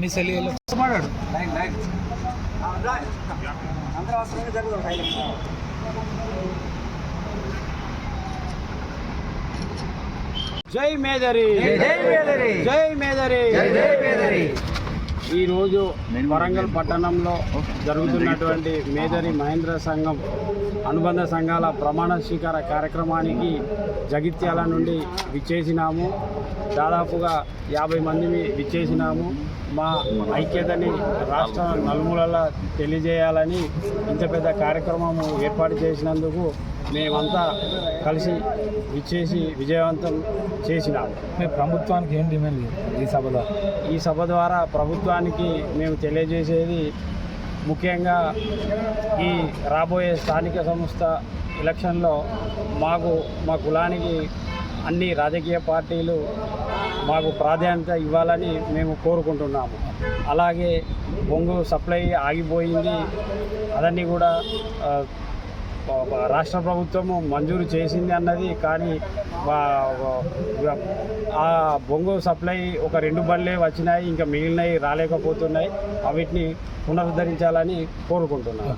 మీ సెలియలో మాట్లాడు. జై మేదరి. జై మేదరి. జై మేదరి. జై మేదరి. ఈ రోజు వరంగల్ పట్టణంలో జరుగుతున్నటువంటి మేదరి మహేంద్ర సంఘం అనుబంధ సంఘాల ప్రమాణ స్వీకార కార్యక్రమానికి జగిత్యాల నుండి విచ్చేసినాము. దాదాపుగా యాభై మందిని విచ్చేసినాము. మా ఐక్యతని రాష్ట్ర నలుమూలలా తెలియజేయాలని ఇంత పెద్ద కార్యక్రమం ఏర్పాటు చేసినందుకు మేమంతా కలిసి విచ్చేసి విజయవంతం చేసినాము మీ ప్రభుత్వానికి ఏం డిమాండ్ ఈ సభలో ఈ సభ ద్వారా ప్రభుత్వానికి మేము తెలియజేసేది ముఖ్యంగా ఈ రాబోయే స్థానిక సంస్థ ఎలక్షన్లో మాకు మా కులానికి అన్ని రాజకీయ పార్టీలు మాకు ప్రాధాన్యత ఇవ్వాలని మేము కోరుకుంటున్నాము. అలాగే బొంగు సప్లై ఆగిపోయింది. అదన్నీ కూడా రాష్ట్ర ప్రభుత్వము మంజూరు చేసింది అన్నది కానీ ఆ బొంగు సప్లై ఒక రెండు బళ్ళే వచ్చినాయి ఇంకా మిగిలినవి రాలేకపోతున్నాయి. అవిటిని పునరుద్ధరించాలని కోరుకుంటున్నాను.